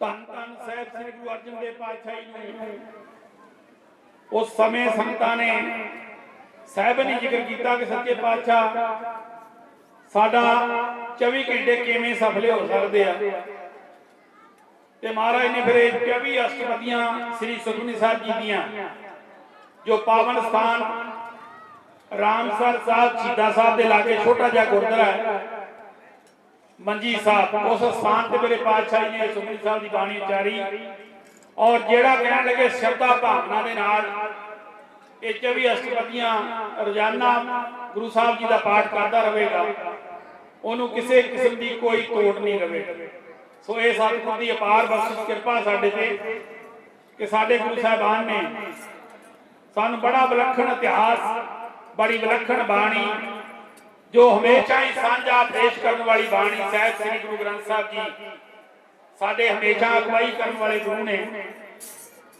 ਧੰਨ ਧੰਨ ਸਾਹਿਬ ਸ੍ਰੀ ਗੁਰੂ ਅਰਜਨ ਦੇਵ ਪਾਤਸ਼ਾਹੀ ਨੂੰ। ਉਸ ਸਮੇਂ ਸੰਤਾਂ ਨੇ ਸਾਹਿਬ ਨੇ ਜ਼ਿਕਰ ਕੀਤਾ ਕਿ ਸੱਚੇ ਪਾਤਸ਼ਾਹ, ਸਾਡਾ 24 ਘੰਟੇ ਕਿਵੇਂ ਸਫਲੇ ਹੋ ਸਕਦੇ ਆ? ਤੇ ਮਹਾਰਾਜ ਨੇ ਫਿਰ ਇਹ 24 ਅਸ਼ਟਪਦੀਆਂ ਸ੍ਰੀ ਸੁਖਮਨੀ ਸਾਹਿਬ ਜੀ ਦੀਆਂ, ਜੋ ਪਾਵਨ ਸਥਾਨ ਰਾਮਸਰ ਸਾਹਿਬ ਸ਼ਹੀਦਾਂ ਸਾਹਿਬ ਦੇ ਲਾਗੇ ਛੋਟਾ ਜਿਹਾ ਗੁਰਦੁਆਰਾ ਹੈ ਮੰਜੀ ਸਾਹਿਬ, ਉਸ ਸਥਾਨ ਤੇ ਮੇਰੇ ਪਾਤਸ਼ਾਹ ਜੀ ਨੇ ਸੁਖਮਨੀ ਸਾਹਿਬ ਦੀ ਬਾਣੀ ਉਚਾਰੀ ਔਰ ਜਿਹੜਾ ਕਹਿਣ ਲੱਗੇ ਸ਼ਰਧਾ ਭਾਵਨਾ ਦੇ ਨਾਲ ਇਹ 24 ਅਸ਼ਟਪਦੀਆਂ ਰੋਜ਼ਾਨਾ ਗੁਰੂ ਸਾਹਿਬ ਜੀ ਦਾ ਪਾਠ ਕਰਦਾ ਰਹੇਗਾ, ਉਹਨੂੰ ਕਿਸੇ ਕਿਸਮ ਦੀ ਕੋਈ ਤੋੜ ਨਹੀਂ ਰਵੇ ਸੋ ਇਹ ਸਤਿਗੁਰ ਦੀ ਅਪਾਰ ਬਖਸ਼ਿਸ਼, ਕਿਰਪਾ ਸਾਡੇ ਤੇ ਕਿ ਸਾਡੇ ਗੁਰੂ ਸਾਹਿਬਾਨ ਨੇ ਸਾਨੂੰ ਬੜਾ ਵਿਲੱਖਣ ਇਤਿਹਾਸ, ਬੜੀ ਵਿਲੱਖਣ ਬਾਣੀ ਜੋ ਹਮੇਸ਼ਾ ਹੀ ਸਾਂਝਾ ਪੇਸ਼ ਕਰਨ ਵਾਲੀ ਬਾਣੀ ਸਾਹਿਬ ਸ੍ਰੀ ਗੁਰੂ ਗ੍ਰੰਥ ਸਾਹਿਬ ਜੀ, ਸਾਡੇ ਹਮੇਸ਼ਾ ਅਗਵਾਈ ਕਰਨ ਵਾਲੇ ਗੁਰੂ ਨੇ।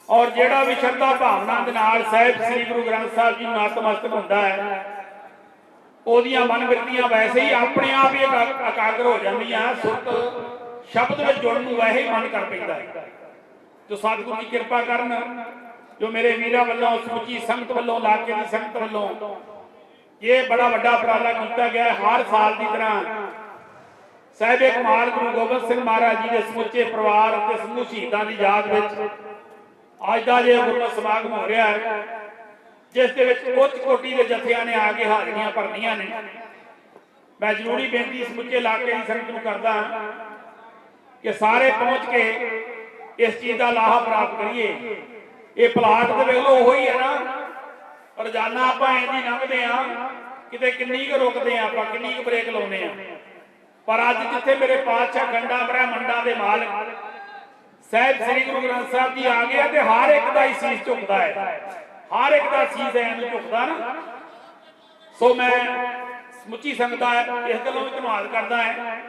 ਔਰ ਜਿਹੜਾ ਵੀ ਭਾਵਨਾ ਦੇ ਨਾਲ ਸਾਹਿਬ ਸ੍ਰੀ ਗੁਰੂ ਗ੍ਰੰਥ ਸਾਹਿਬ ਜੀ ਨੂੰ ਨਤਮਸਤਕ ਹੁੰਦਾ ਹੈ, ਉਹਦੀਆਂ ਮਨਵਿਰਤੀਆਂ ਵੈਸੇ ਹੀ ਆਪਣੇ ਆਪ ਹੀ ਇਕਾਗਰ ਹੋ ਜਾਂਦੀਆਂ, ਸੁਰਤ ਸ਼ਬਦ ਵਿੱਚ ਜੁੜਨ ਨੂੰ ਵੈਸੇ ਹੀ ਮਨ ਕਰ ਪੈਂਦਾ ਹੈ। ਜੋ ਸਤਿਗੁਰੂ ਦੀ ਕਿਰਪਾ ਕਰਨ, ਜੋ ਮੇਰੇ ਵੀਰਾਂ ਵੱਲੋਂ ਸਮੁੱਚੀ ਸੰਗਤ ਵੱਲੋਂ, ਲਾਕੇ ਦੀ ਸੰਗਤ ਵੱਲੋਂ ਇਹ ਬੜਾ ਵੱਡਾ ਉਪਰਾਲਾ ਕੀਤਾ ਗਿਆ ਹਰ ਸਾਲ ਦੀ ਤਰ੍ਹਾਂ। ਸਾਹਿਬੇ ਕਮਾਲ ਗੁਰੂ ਗੋਬਿੰਦ ਸਿੰਘ ਮਹਾਰਾਜ ਜੀ ਦੇ ਸਮੁੱਚੇ ਪਰਿਵਾਰ ਅਤੇ ਸਮੂਹ ਸ਼ਹੀਦਾਂ ਦੀ ਯਾਦ ਵਿੱਚ ਅੱਜ ਦਾ ਜੇ ਗੁਰਮਤਿ ਸਮਾਗਮ ਹੋ ਰਿਹਾ ਹੈ, ਜਿਸ ਦੇ ਵਿੱਚ ਉੱਚ ਕੋਟੀ ਦੇ ਜਥਿਆਂ ਨੇ ਆ ਕੇ ਹਾਜ਼ਰੀਆਂ ਭਰਨੀਆਂ ਨੇ। ਮੈਂ ਜ਼ਰੂਰੀ ਬੇਨਤੀ ਸਮੁੱਚੇ ਇਲਾਕੇ ਦੀ ਸੰਗਤ ਨੂੰ ਕਰਦਾ ਹਾਂ ਕਿ ਸਾਰੇ ਪਹੁੰਚ ਕੇ ਇਸ ਚੀਜ਼ ਦਾ ਲਾਹਾ ਪ੍ਰਾਪਤ ਕਰੀਏ। ਇਹ ਪਲਾਟ ਤੇ ਵੇਖ ਲਓ, ਉਹੋ ਹੀ ਹੈ ਨਾ। ਰੋਜ਼ਾਨਾ ਆਪਾਂ ਇੰਜ ਹੀ ਲੰਘਦੇ ਆ ਕਿਤੇ ਕਿੰਨੀ ਕੁ ਰੁਕਦੇ ਆ ਆਪਾਂ ਕਿੰਨੀ ਕੁ ਬ੍ਰੇਕ ਲਾਉਨੇ ਆ ਪਰ ਅੱਜ ਜਿੱਥੇ ਮੇਰੇ ਪਾਤਸ਼ਾਹ ਖੰਡਾ ਬ੍ਰਹਮੰਡਾਂ ਦੇ ਮਾਲਕ ਸਾਹਿਬ ਸ੍ਰੀ ਗੁਰੂ ਗ੍ਰੰਥ ਸਾਹਿਬ ਜੀ ਆ ਗਏ ਤੇ ਹਰ ਇੱਕ ਦਾ ਹੀ ਸੀਸ ਝੁਕਦਾ ਹੈ। ਹਰ ਇੱਕ ਦਾ ਸੀਸ ਐਂ ਨੂੰ ਝੁਕਦਾ ਨਾ। ਸੋ ਮੈਂ ਸਮੁੱਚੀ ਸੰਗਤ ਦਾ ਇਸ ਗੱਲੋਂ ਵੀ ਧੰਨਵਾਦ ਕਰਦਾ ਹੈ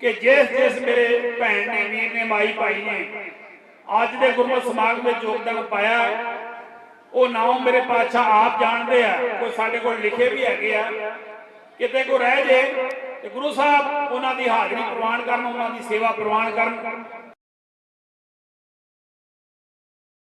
ਕਿ ਜਿਸ ਜਿਸ ਮੇਰੇ ਭੈਣ ਨੇ, ਵੀਰ ਨੇ, ਮਾਈ ਭਾਈ ਨੇ ਅੱਜ ਦੇ ਗੁਰਮਤਿ ਸਮਾਗਮ ਵਿੱਚ ਯੋਗਦਾਨ ਪਾਇਆ। ਉਹ ਨਾਮ ਮੇਰੇ ਪਾਤਸ਼ਾਹ ਆਪ ਜਾਣਦੇ ਆ। ਕੋਈ ਸਾਡੇ ਕੋਲ ਲਿਖੇ ਵੀ ਹੈਗੇ ਆ। ਕਿਤੇ ਕੋ ਰਹਿ ਜੇ ਤੇ ਗੁਰੂ ਸਾਹਿਬ ਉਹਨਾਂ ਦੀ ਹਾਜ਼ਰੀ ਪ੍ਰਵਾਨ ਕਰਨ, ਉਹਨਾਂ ਦੀ ਸੇਵਾ ਪ੍ਰਵਾਨ ਕਰਨ।